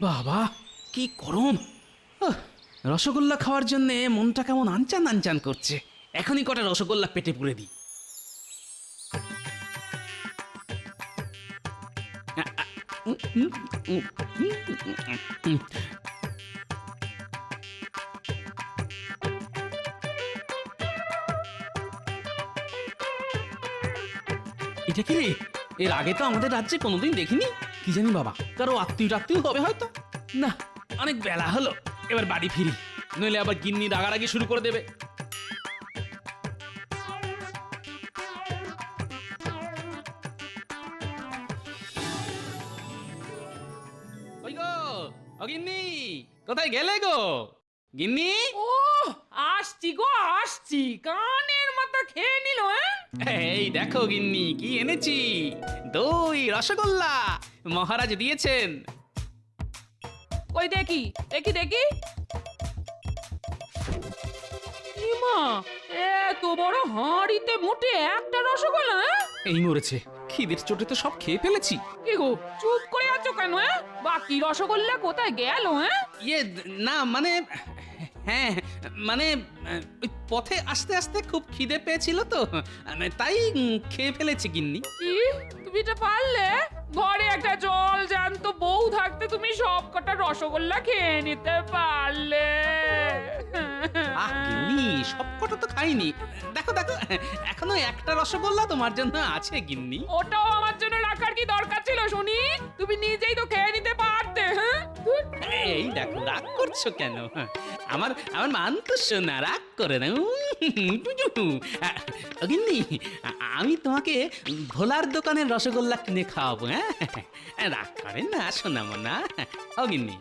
বাবা, কি গরম। রসগোল্লা খাওয়ার জন্য মনটা কেমন আনচান আনচান করছে। এখনই কটা রসগোল্লা পেটে পুরে দিই। এটা কি রে? এর আগে তো আমাদের রাজ্যে কোনোদিন দেখিনি। কি জানি বাবা কারও আত্মীয় টাত্মীয় হবে হয়তো। না, অনেক বেলা হলো, এবার বাড়ি ফিরি। নইলে আবার গিন্নি রাগারাগি শুরু করে দেবে। গিন্নি, কোথায় গেলে গো? গিন্নি? ও, আসছি গো, আসছি। কানের মাথা খেয়ে এই দেখো গিন্নি কি এনেছি? দই রসগোল্লা মহারাজ দিয়েছেন। ওই দেখি দেখি দেখি? ইমা এত বড় হাঁড়িতে মোটে একটা রসগোল্লা হ্যাঁ? এই মরেছে খিদের চোটে তো সব খেয়ে ফেলেছি। কি গো চুপ করে আছো কেন হ্যাঁ? বাকি রসগোল্লা কোথায় গেল হ্যাঁ? ইয়ে না মানে হ্যাঁ মানে ওই পথে আস্তে আস্তে খুব খিদে পেয়েছিল তো। তাই খেয়ে ফেলেছি গিন্নি। কি? তুমি এটা পারলে? ঘরে একটা জল জ্যান্ত বউ থাকতে তুমি সব কটা রসগোল্লা খেয়ে নিতে পারলে। আহ গিন্নি সব কটা তো খাইনি। দেখো দেখো এখনও একটা রসগোল্লা তোমার জন্য আছে গিন্নি। ওটাও আমার জন্য রাখার কি দরকার ছিল শুনি? তুমি নিজেই তো খেয়ে নিতে ধুর। এই দেখো রাগ করছ কেন আমার আমার মান তো শোনা রাগ করে না উম, টুটু। আ, ও গিন্নি আ- আমি তোমাকে ভোলার দোকানের রসগোল্লা কিনে খাওয়াবো হ্যাঁ রাগ করেন না শোনা মনা ও গিন্নি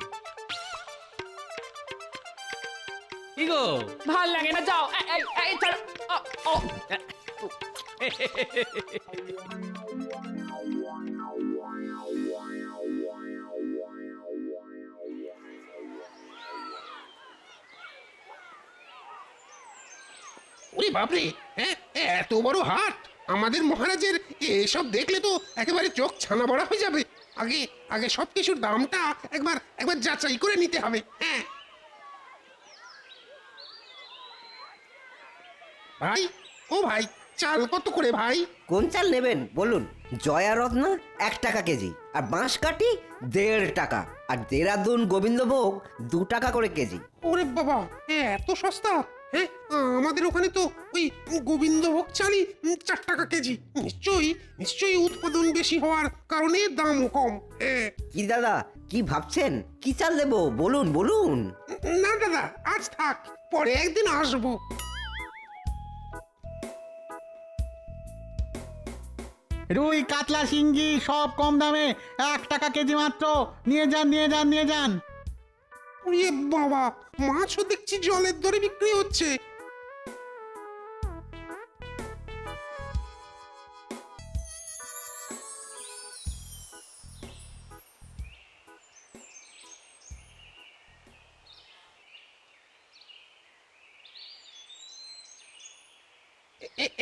কি গো ভালো লাগে না যাও এই, এই, এই, ছাড়ো। ওরে বাপরে হ্যাঁ এত বড় হাট আমাদের মহারাজের এসব দেখলে তো একেবারে চোখ ছানা বড়া হয়ে যাবে। আগে আগে সব কিছুর দামটা একবার একবার যাচাই করে নিতে হবে হ্যাঁ। ভাই ও ভাই চাল কত করে ভাই? কোন চাল নেবেন? বলুন। জয়া রত্না এক টাকা কেজি আর বাঁশকাঠি দেড় টাকা আর দেরাদুন গোবিন্দভোগ দু টাকা করে কেজি। ওরে বাবা এত সস্তা? হ্যাঁ আমাদের ওখানে তো ওই গোবিন্দভোগ চালই চার টাকা কেজি। নিশ্চয়ই নিশ্চয়ই উৎপাদন বেশি হওয়ার কারণে দামও কম। হ্যাঁ। কি দাদা কি ভাবছেন? কি চাল দেবো? বলুন বলুন। না দাদা আজ থাক পরে একদিন আসব। রুই কাতলা শিঙ্গি সব কম দামে এক টাকা কেজি মাত্র। নিয়ে যান নিয়ে যান নিয়ে যান। ওরে বাবা, মাছও দেখছি জলের দরে বিক্রি হচ্ছে।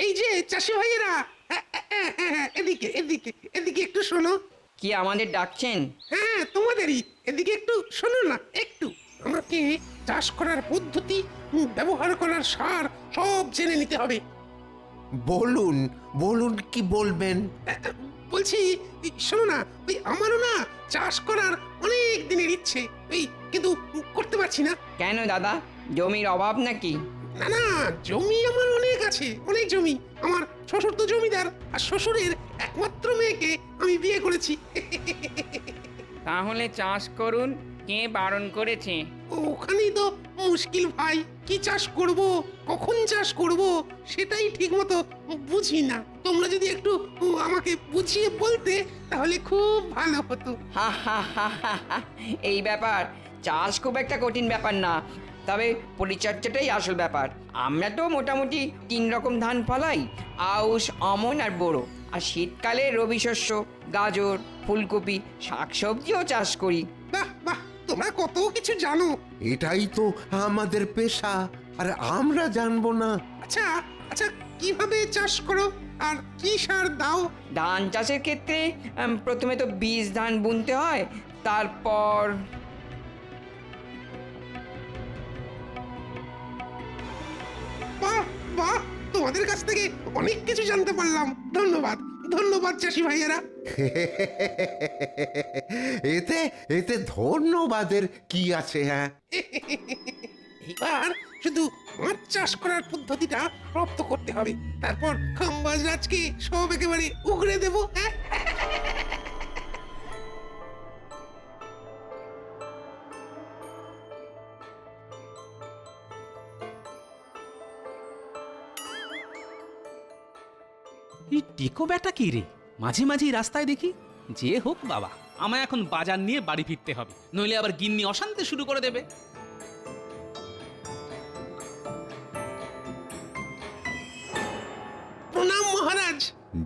এই যে, চাষি ভাইয়েরা এদিকে এদিকে এদিকে একটু শোনো। কি আমাদের ডাকছেন? হ্যাঁ তোমাদেরই। এদিকে একটু শোনো না একটু। আমাকে চাষ করার পদ্ধতি ব্যবহার করার সার সব জেনে নিতে হবে। বলুন বলুন কি বলবেন? বলছি শোনো না ওই আমারও না চাষ করার অনেক দিনের ইচ্ছে। ওই কিন্তু করতে পারছি না। কেন দাদা? জমির অভাব নাকি? না না জমি আমার অনেক আছে অনেক জমি। আমার শ্বশুর তো জমিদার আর শ্বশুরের একমাত্র মেয়েকে আমি বিয়ে করেছি। তাহলে চাষ করুন কে বারণ করেছে? ওখানেই তো মুশকিল ভাই কি চাষ করব কখন চাষ করব সেটাই ঠিক মতো বুঝি না। তোমরা যদি একটু আমাকে বুঝিয়ে বলতে তাহলে খুব ভালো হতো। হা হা হা হা। এই ব্যাপার চাষ খুব একটা কঠিন ব্যাপার না। তবে পরিচর্যাটাই আসল ব্যাপার। আমরা তো মোটামুটি তিন রকম ধান ফলাই আউশ আমন আর বোরো। আর শীতকালে রবি শস্য গাজর ফুলকপি শাকসবজিও চাষ করি। বাহ বাহ তোমরা কত কিছু জানো। এটাই তো আমাদের পেশা আর আমরা জানব না। আচ্ছা আচ্ছা কীভাবে চাষ করো? আর কি সার দাও? ধান চাষের ক্ষেত্রে উম, প্রথমে তো বীজ ধান বুনতে হয় তারপর বাহ তোমাদের কাছ থেকে অনেক কিছু জানতে পারলাম। ধন্যবাদ ধন্যবাদ চাষি ভাইয়েরা। এতে এতে ধন্যবাদের কি আছে হ্যাঁ? এবার শুধু মাছ চাষ করার পদ্ধতিটা রপ্ত করতে হবে। তারপর খাম্বাজ রাজকে সব একেবারে উগড়ে দেবো হ্যাঁ? টেকো ব্যাটা কি রে? মাঝে মাঝেই রাস্তায় দেখি। যে হোক বাবা আমায় এখন বাজার নিয়ে বাড়ি ফিরতে হবে। নইলে আবার গিন্নি অশান্তি শুরু করে দেবে। প্রণাম মহারাজ।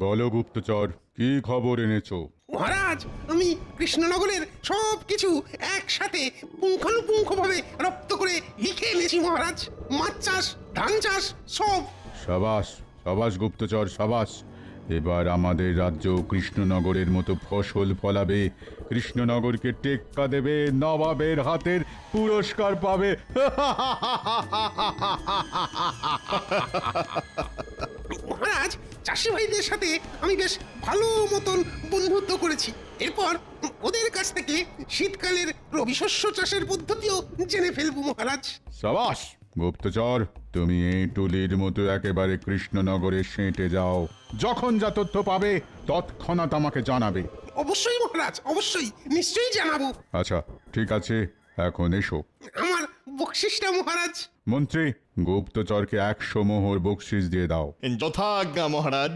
বলো গুপ্তচর কি খবর এনেছো? মহারাজ আমি কৃষ্ণনগরের সব কিছু একসাথে পুঙ্খানুপুঙ্খভাবে রপ্ত করে লিখে এনেছি মহারাজ। মাছ চাষ ধান চাষ সব। সাবাস সাবাস গুপ্তচর সাবাস। এবার আমাদের রাজ্য কৃষ্ণনগরের মতো ফসল ফলাবে কৃষ্ণনগরকে টেক্কা দেবে নবাবের হাতের পুরস্কার পাবে। মহারাজ চাষি ভাইদের সাথে আমি বেশ ভালো মতন বন্ধুত্ব করেছি। এরপর ওদের কাছ থেকে শীতকালের রবি শস্য চাষের পদ্ধতিও জেনে ফেলব মহারাজ। সাবাস গুপ্তচর। তুমি এই টুলির মতো একেবারে কৃষ্ণনগরে সেঁটে যাও। যখন যা তথ্য পাবে তৎক্ষণাৎ আমাকে জানাবে। অবশ্যই মহারাজ অবশ্যই নিশ্চয়ই জানাব। আচ্ছা ঠিক আছে এখন এসো। আমার বকশিসটা মহারাজ। মন্ত্রী গুপ্তচরকে একশো মোহর বকশিস দিয়ে দাও। যথাজ্ঞা মহারাজ।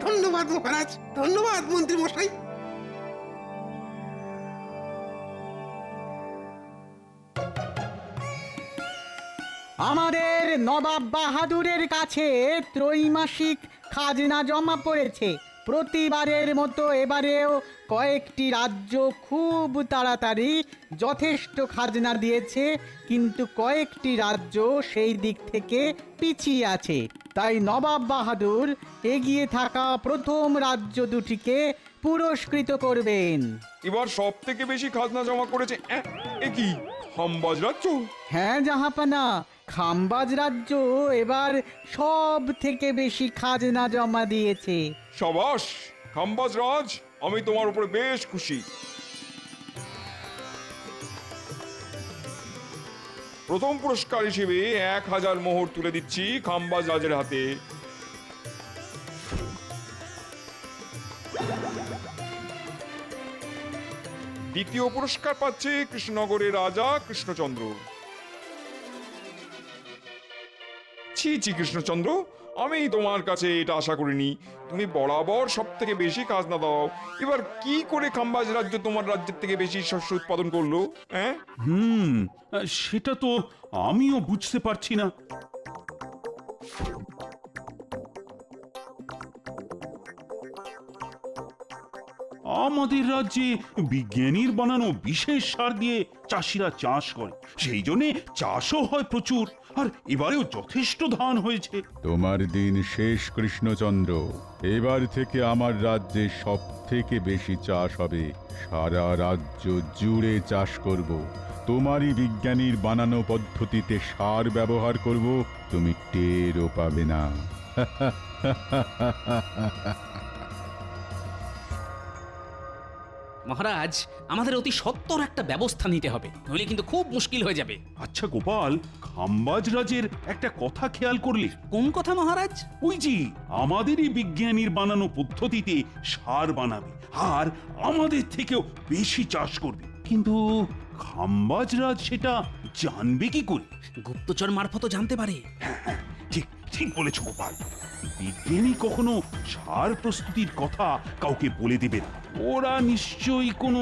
ধন্যবাদ মহারাজ ধন্যবাদ মন্ত্রী মশাই। আমাদের নবাব বাহাদুরের কাছে ত্রৈমাসিক খাজনা জমা পড়েছে। প্রতিবারের মতো এবারেও কয়েকটি রাজ্য খুব তাড়াতাড়ি যথেষ্ট খাজনা দিয়েছে কিন্তু কয়েকটি রাজ্য সেই দিক থেকে পিছিয়ে আছে। তাই নবাব বাহাদুর এগিয়ে থাকা প্রথম রাজ্য দুটিকে পুরস্কৃত করবেন। এবার সব থেকে বেশি খাজনা জমা করেছে অ্যাঁ, এ কি হামবাজ রাজ্য? হ্যাঁ জাহাপানা। খাম্বাজ রাজ্য এবার সব থেকে বেশি খাজনা জমা দিয়েছে। সাবাস, খাম্বাজ রাজ, আমি তোমার উপরে বেশ খুশি। প্রথম পুরস্কার হিসেবে এক হাজার মোহর তুলে দিচ্ছি খাম্বাজ রাজের হাতে। দ্বিতীয় পুরস্কার পাচ্ছে কৃষ্ণনগরের রাজা কৃষ্ণচন্দ্র। ছি ছি কৃষ্ণচন্দ্র আমি তোমার কাছে এটা আশা করিনি। তুমি বরাবর সব থেকে বেশি কাজ না দাও। এবার কি করে খাম্বাজ রাজ্য তোমার রাজ্যের থেকে বেশি শস্য উৎপাদন করল হ্যাঁ হুম, সেটা তো আমিও বুঝতে পারছি না। আমাদের রাজ্যে বিজ্ঞানীর বানানো বিশেষ সার দিয়ে চাষিরা চাষ করে। সেই জন্যে চাষও হয় প্রচুর, আর এবারেও যথেষ্ট ধান হয়েছে। তোমার দিন শেষ, কৃষ্ণচন্দ্র। এবার থেকে আমার রাজ্যে সব থেকে বেশি চাষ হবে। সারা রাজ্য জুড়ে চাষ করব। তোমারই বিজ্ঞানীর বানানো পদ্ধতিতে সার ব্যবহার করব, তুমি টেরও পাবে না। মহারাজ আমাদের অতি সত্বর একটা ব্যবস্থা নিতে হবে নইলে কিন্তু খুব মুশকিল হয়ে যাবে। আচ্ছা গোপাল খাম্বাজ রাজের একটা কথা খেয়াল করলে? কোন কথা মহারাজ? ওই যে আমাদেরই বিজ্ঞানীর বানানো পদ্ধতিতে সার বানাবে আর আমাদের থেকেও বেশি চাষ করবে। কিন্তু খাম্বাজরাজ সেটা জানবে কি করে? গুপ্তচর মারফত জানতে পারে। ঠিক ঠিক বলেছ গোপাল। বিজ্ঞানী কখনো সার প্রস্তুতির কথা কাউকে বলে দেবে না। ওরা নিশ্চয়ই কোনো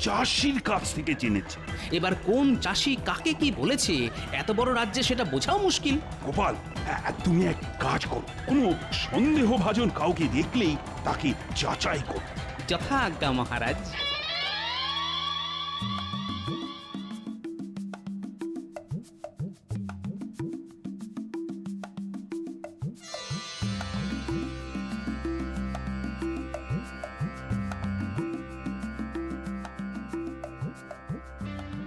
চাষির কাছ থেকে জেনেছে। এবার কোন চাষি কাকে কি বলেছে এত বড় রাজ্যে সেটা বোঝাও মুশকিল। গোপাল আহ, তুমি এক কাজ করো। কোনো সন্দেহভাজন কাউকে দেখলেই তাকে যাচাই করো। যথা আজ্ঞা মহারাজ।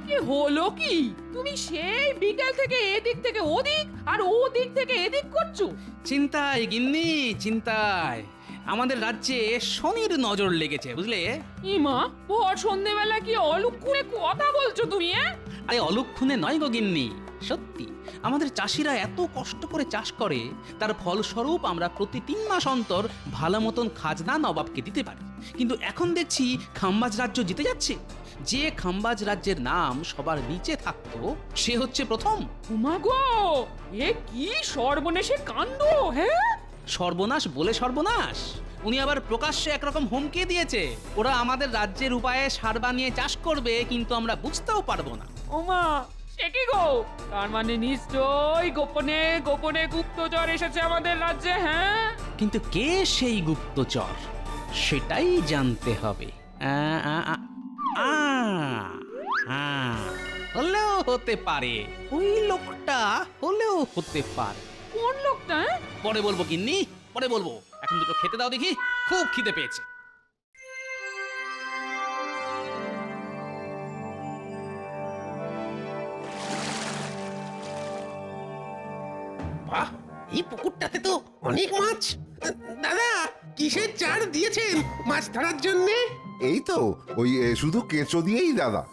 কি হলো কি? তুমি সেই বিকেল থেকে এদিক থেকে ওদিক আর ওদিক থেকে এদিক করছ। চিন্তায় গিন্নি চিন্তায়। আমাদের রাজ্যে শনির নজর লেগেছে বুঝলে? ইমা ভর সন্ধেবেলা কি অলুক্ষণে কথা বলছো তুমি হ্যাঁ আরে অলক্ষণে নয় গো গিন্নি সত্যি। আমাদের চাষিরা এত কষ্ট করে চাষ করে তার ফলস্বরূপ আমরা প্রতি তিন মাস অন্তর ভালো মতন খাজনা নবাবকে দিতে পারি। কিন্তু এখন দেখছি খাম্বাজ রাজ্য জিতে যাচ্ছে। যে খাম্বাজ রাজ্যের নাম সবার নিচে থাকতো সে হচ্ছে প্রথম। উমা গো এ কি সর্বনেশে কাণ্ড হ্যাঁ? সর্বনাশ বলে সর্বনাশ। উনি আবার প্রকাশ্যে একরকম হুমকি দিয়েছে ওরা আমাদের রাজ্যের উপায়ে সার বানিয়ে চাষ করবে কিন্তু আমরা বুঝতেও পারব না। ওমা সে কি গো? তার মানে নিশ্চয়ই গোপনে গোপনে গুপ্তচর এসেছে আমাদের রাজ্যে হ্যাঁ? কিন্তু কে সেই গুপ্তচর? সেটাই জানতে হবে। আ, আ, আ, হলেও হতে পারে। ওই লোকটা হলেও হতে পারে। কোন লোকটা? হ্যাঁ? পরে বলব কিন্নি পরে বলব। এখন দুটো খেতে দাও দেখি খুব খিদে পেয়েছে। বাহ এই পুকুরটাতে তো অনেক মাছ। দাদা কিসের চার দিয়েছেন মাছ ধরার জন্যে? এই তো, ওই শুধু কেঁচো দিয়েই দাদা।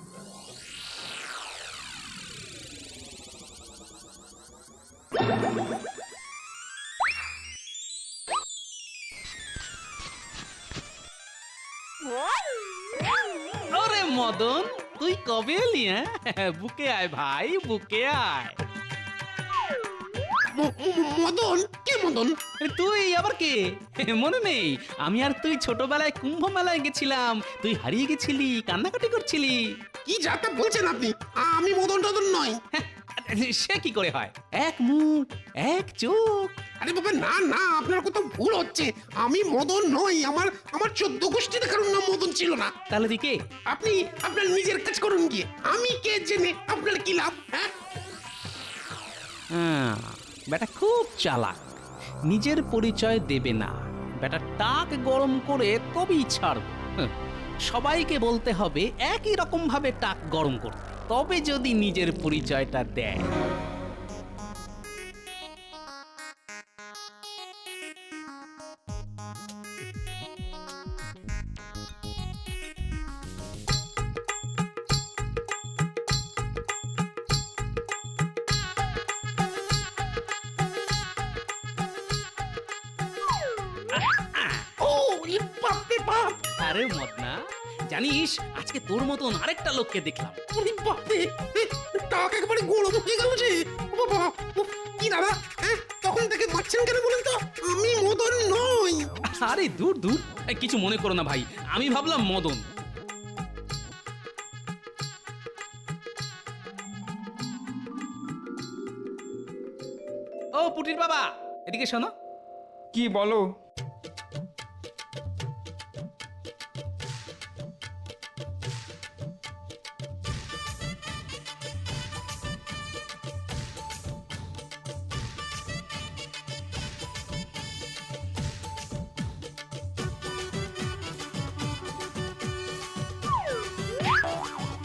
মদন, তুই কবে এলি হ্যাঁ? বুকে আয় ভাই, বুকে আয়। মদন কে মদন? তুই আবার কে? মনে নেই। আমি আর তুই ছোটবেলায় কুম্ভ মেলায় গেছিলাম। তুই হারিয়ে গেছিলি কান্নাকাটি করছিলি। কি যাতা বলছেন আপনি? আমি মদন টদন নই হ্যাঁ, সে কি করে হয়? এক মুখ এক চোখ। আরে বাবা না না আপনার কোথাও ভুল হচ্ছে। আমি মদন নই আমার আমার চোদ্দ গোষ্ঠীতে কারণ নাম মদন ছিল না। তাহলে দিকে আপনি আপনার নিজের কাজ করুন গিয়ে। আমি কে জেনে আপনার কি লাভ হ্যাঁ? বেটা খুব চালাক। নিজের পরিচয় দেবে না। বেটা টাক গরম করে তবেই ছাড়বে সবাইকে বলতে হবে একই রকমভাবে টাক গরম করতে। তবে যদি নিজের পরিচয়টা দেয়। ও বাপ আরে মদনা জানিস আজকে তোর মতন আরেকটা লোককে দেখলাম। ওরে টাক একেবারে গরম হয়ে গেল যে। বাবা কি দাদা তখন থেকে মারছেন কেন বলেন তো? আমি মদন নই। আরে দূর দূর কিছু মনে করো না ভাই আমি ভাবলাম মদন। ও পুটির বাবা এদিকে শোনো। কি বলো?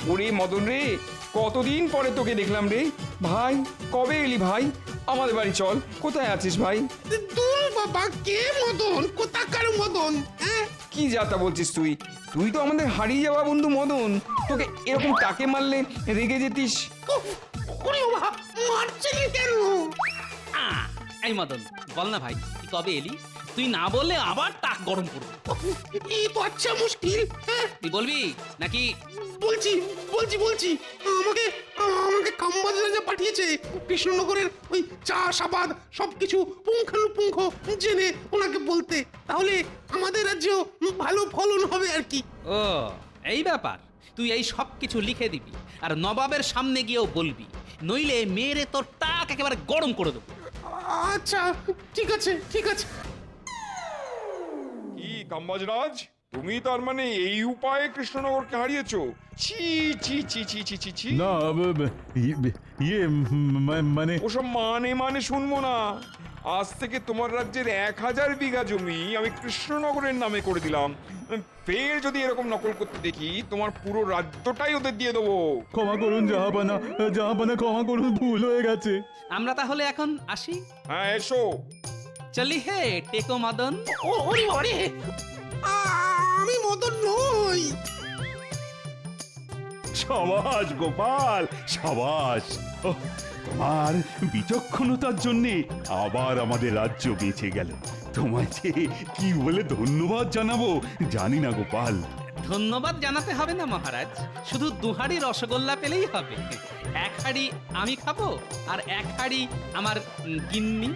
ওরে মদন রে কতদিন পরে তোকে দেখলাম রে। ভাই কবে এলি ভাই? আমাদের বাড়ি চল কোথায় আছিস ভাই? দূর বাবা কে মদন? কোথাকার মদন হ্যাঁ? কি যাতা বলছিস তুই? তুই তো আমাদের হারিয়ে যাওয়া বন্ধু মদন। তোকে এরকম তাকে মারলে রেগে যেতিস? ওরে বাবা মারছেন কেন? আ, এই মদন বল না ভাই তুই কবে এলি? তুই না বললে আবার টাক গরম করব। এই তো আচ্ছা মুশকিল হ্যাঁ? তুই বলবি? নাকি? বলছি বলছি বলছি। আমাকে আমাকে কাম্বাজ রাজা পাঠিয়েছে। কৃষ্ণনগরের ওই চাষ আবাদ সবকিছু পুঙ্খানুপুঙ্খ জেনে ওনাকে বলতে। তাহলে আমাদের রাজ্যেও ভালো ফলন হবে আর কি। ও এই ব্যাপার। তুই এই সব কিছু লিখে দিবি আর নবাবের সামনে গিয়েও বলবি। নইলে মেরে তোর টাক একেবারে গরম করে দেবো। আচ্ছা ঠিক আছে ঠিক আছে। কি কাম্বাজরাজ? তুমি তার মানে এই উপায়ে কৃষ্ণনগরকে হারিয়েছো? ছি ছি ছি ছি ছি ছি ছি। না ইয়ে- মানে ওসব মানে মানে শুনব না। আজ থেকে তোমার রাজ্যের এক হাজার বিঘা জমি আমি কৃষ্ণনগরের নামে করে দিলাম। ফের যদি এরকম নকল করতে দেখি তোমার পুরো রাজ্যটাই ওদের দিয়ে দেবো। ক্ষমা করুন জাহাপানা জাহাপানা ক্ষমা করুন ভুল হয়ে গেছে। আমরা তাহলে এখন আসি। হ্যাঁ এসো। চলি হে টেকো মদন। ও ওরে আ- আমি মদন নই। সাবাস গোপাল সাবাস। তোমার বিচক্ষণতার জন্য আবার আমাদের রাজ্য বেঁচে গেল। তোমায় যে কি বলে ধন্যবাদ জানাব জানি না গোপাল। ধন্যবাদ জানাতে হবে না মহারাজ। শুধু দুহাড়ি রসগোল্লা পেলেই হবে। এক হাড়ি আমি খাব আর এক হাড়ি আমার গিন্নি।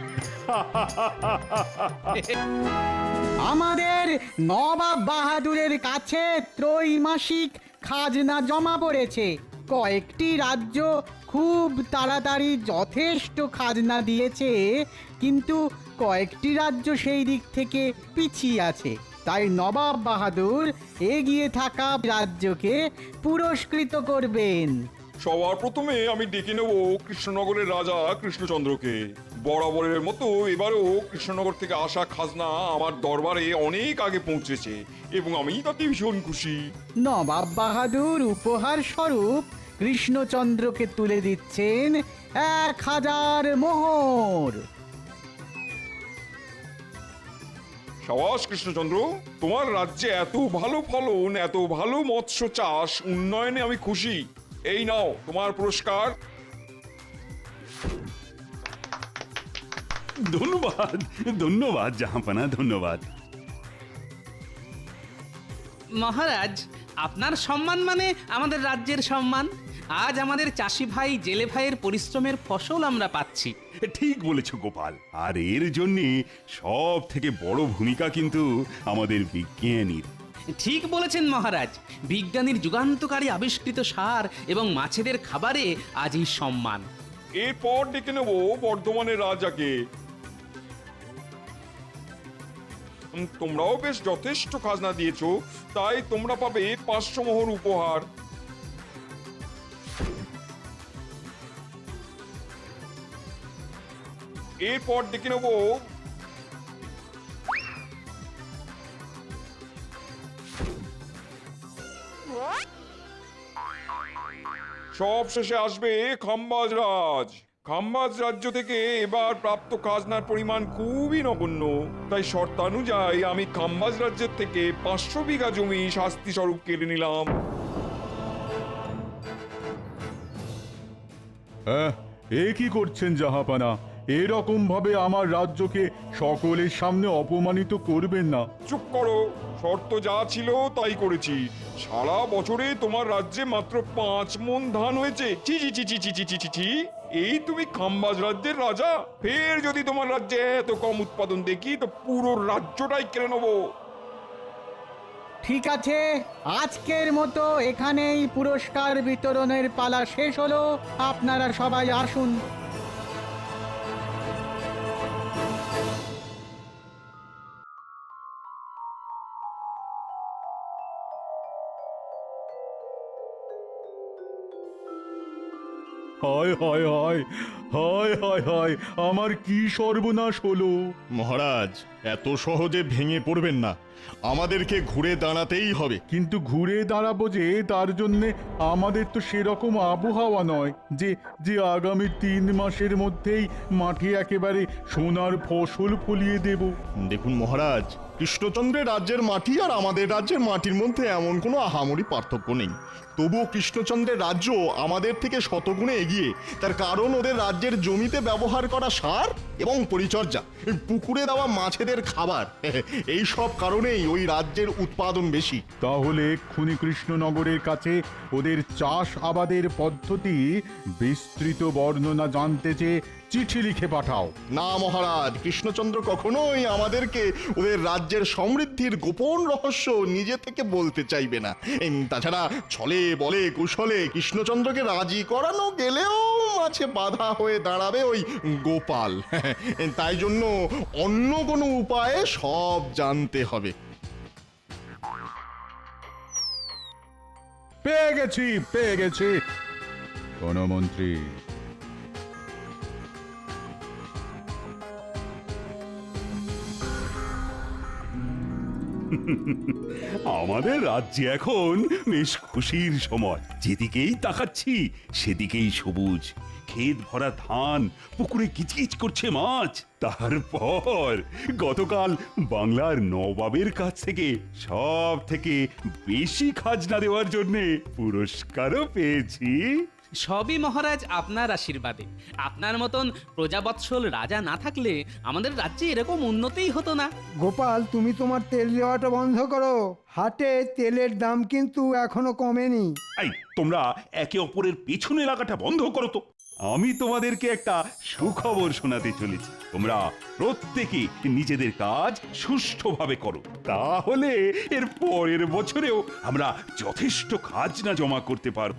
আমাদের নবাব বাহাদুরের কাছে ত্রৈমাসিক খাজনা জমা পড়েছে। কয়েকটি রাজ্য খুব তাড়াতাড়ি যথেষ্ট খাজনা দিয়েছে কিন্তু কয়েকটি রাজ্য সেই দিক থেকে পিছিয়ে আছে। তাই নবাব বাহাদুর এগিয়ে থাকা রাজ্যকে পুরস্কৃত করবেন। সবার প্রথমে আমি ডেকে নেব কৃষ্ণনগরের রাজা কৃষ্ণচন্দ্রকে। বরাবরের মতো এবারও কৃষ্ণনগর থেকে আসা খাজনা আমার দরবারে অনেক আগে পৌঁছেছে এবং আমি তাতে ভীষণ খুশি। নবাব বাহাদুর উপহার স্বরূপ কৃষ্ণচন্দ্রকে তুলে দিচ্ছেন এক হাজার মোহর। সাবাস কৃষ্ণচন্দ্র তোমার রাজ্যে এত ভালো ফলন এত ভালো মৎস্য চাষ উন্নয়নে আমি খুশি। এই নাও তোমার পুরস্কার। ধন্যবাদ ধন্যবাদ জাহাপানা ধন্যবাদ। মহারাজ আপনার সম্মান মানে আমাদের রাজ্যের সম্মান? আজ আমাদের চাষি ভাই জেলে ভাইয়ের পরিশ্রমের ফসল আমরা পাচ্ছি। ঠিক বলেছ গোপাল। আর এর জন্য সব থেকে বড় ভূমিকা কিন্তু আমাদের বিজ্ঞানীর। ঠিক বলেছেন মহারাজ। বিজ্ঞানীর যুগান্তকারী আবিষ্কৃত সার এবং মাছেদের খাবারে আজ এই সম্মান। এরপর ডেকে নেব বর্ধমানের রাজাকে। উম, তোমরাও বেশ যথেষ্ট খাজনা দিয়েছ। তাই তোমরা পাবে পাঁচশো মোহর উপহার। এরপর দেখে নেব। সব শেষে আসবে খাম্বাজ রাজ। খাম্বাজ রাজ্য থেকে এবার প্রাপ্ত খাজনার পরিমাণ খুবই নগণ্য। তাই শর্তানুযায়ী আমি খাম্বাজ রাজ্যের থেকে পাঁচশো বিঘা জমি শাস্তি স্বরূপ কেড়ে নিলাম। হ্যাঁ এ কি করছেন জাহাপানা? এরকম ভাবে আমার রাজ্যকে সকলের সামনে অপমানিত করবেন না। চুপ করো। শর্ত যা ছিল তাই করেছি। সারা বছরে তোমার রাজ্যে মাত্র পাঁচ মন ধান হয়েছে। চি চি চি চি চি চি চি চি চি এই তুমি খাম্বাজ রাজ্যের রাজা? ফের যদি তোমার রাজ্যে এত কম উৎপাদন দেখি তো পুরো রাজ্যটাই কেড়ে নেব। ঠিক আছে আজকের মতো এখানেই পুরস্কার বিতরণের পালা শেষ হলো। আপনারা সবাই আসুন। Oh, হায় হায় হায় হায় হায় হায় আমার কি সর্বনাশ হলো? মহারাজ এত সহজে ভেঙে পড়বেন না। আমাদেরকে ঘুরে দাঁড়াতেই হবে। কিন্তু ঘুরে দাঁড়াবো যে তার জন্যে আমাদের তো সেরকম আবহাওয়া নয় যে যে আগামী তিন মাসের মধ্যেই মাঠে একেবারে সোনার ফসল ফলিয়ে দেব। দেখুন মহারাজ কৃষ্ণচন্দ্রের রাজ্যের মাটি আর আমাদের রাজ্যের মাটির মধ্যে এমন কোনো আহামরি পার্থক্য নেই। তবুও কৃষ্ণচন্দ্রের রাজ্য আমাদের থেকে শতগুণে এগিয়ে তার কারণ ওদের রাজ্যের জমিতে ব্যবহার করা সার এবং পরিচর্যা, পুকুরে দেওয়া মাছেদের খাবার। এই সব কারণেই ওই রাজ্যের উৎপাদন বেশি। তাহলে এক্ষুনি কৃষ্ণনগরের কাছে ওদের চাষ আবাদের পদ্ধতি বিস্তৃত বর্ণনা জানতে চেয়ে চিঠি লিখে পাঠাও। না মহারাজ কৃষ্ণচন্দ্র কখনোই আমাদেরকে ওদের রাজ্যের সমৃদ্ধির গোপন রহস্য নিজে থেকে বলতে চাইবে না। এম, তাছাড়া ছলে বলে কুশলে কৃষ্ণচন্দ্রকে রাজি করানো গেলেও মাঝে বাধা হয়ে দাঁড়াবে ওই গোপাল। তাই জন্য অন্য কোনো উপায়ে সব জানতে হবে। পেয়ে গেছি পেয়ে গেছি। কোন মন্ত্রী আমাদের রাজ্যে এখন বেশ খুশির সময়। যেদিকেই তাকাচ্ছি, সেদিকেই সবুজ। ক্ষেত ভরা ধান, পুকুরে কিচকিচ করছে মাছ। তারপর গতকাল বাংলার নবাবের কাছ থেকে সব থেকে বেশি খাজনা দেওয়ার জন্যে পুরস্কারও পেয়েছি। সবই মহারাজ আপনার আশীর্বাদে। আপনার মতন প্রজাবৎসল রাজা না থাকলে আমাদের রাজ্যে এরকম উন্নতিই হতো না। গোপাল তুমি তোমার তেল দেওয়াটা বন্ধ করো। হাটে তেলের দাম কিন্তু এখনও কমেনি। এই তোমরা একে অপরের পেছনে লাগাটা বন্ধ করো তো। আমি তোমাদেরকে একটা সুখবর শোনাতে চলেছি। তোমরা প্রত্যেকে নিজেদের কাজ সুষ্ঠুভাবে করো। তাহলে এর পরের বছরেও আমরা যথেষ্ট খাজনা জমা করতে পারব।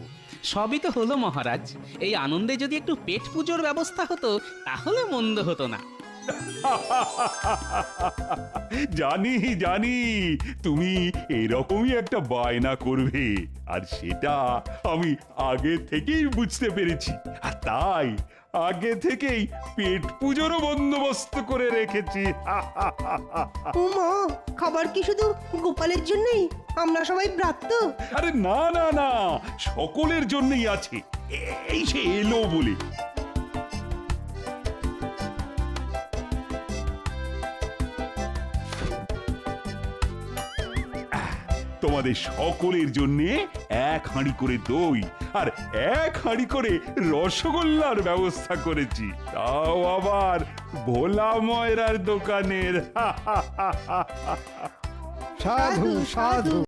সবই তো হলো মহারাজ। এই আনন্দে যদি একটু পেট পুজোর ব্যবস্থা হতো, তাহলে মন্দ হতো না। জানি জানি, তুমি এরকমই একটা বায়না করবে, আর সেটা আমি আগে থেকেই বুঝতে পেরেছি। আর তাই আগে থেকেই পেট পুজোরও বন্দোবস্ত করে রেখেছি। উমা খাবার কি শুধু গোপালের জন্যই? আমরা সবাই ব্রাত্য আরে না না না সকলের জন্যই আছে। এই সে এলো বলে। তোমাদের সকলের জন্য এক হাঁড়ি করে দই আর এক হাঁড়ি করে রসগোল্লার ব্যবস্থা করেছি। তাও আবার ভোলা ময়রার দোকানের। সাধু সাধু।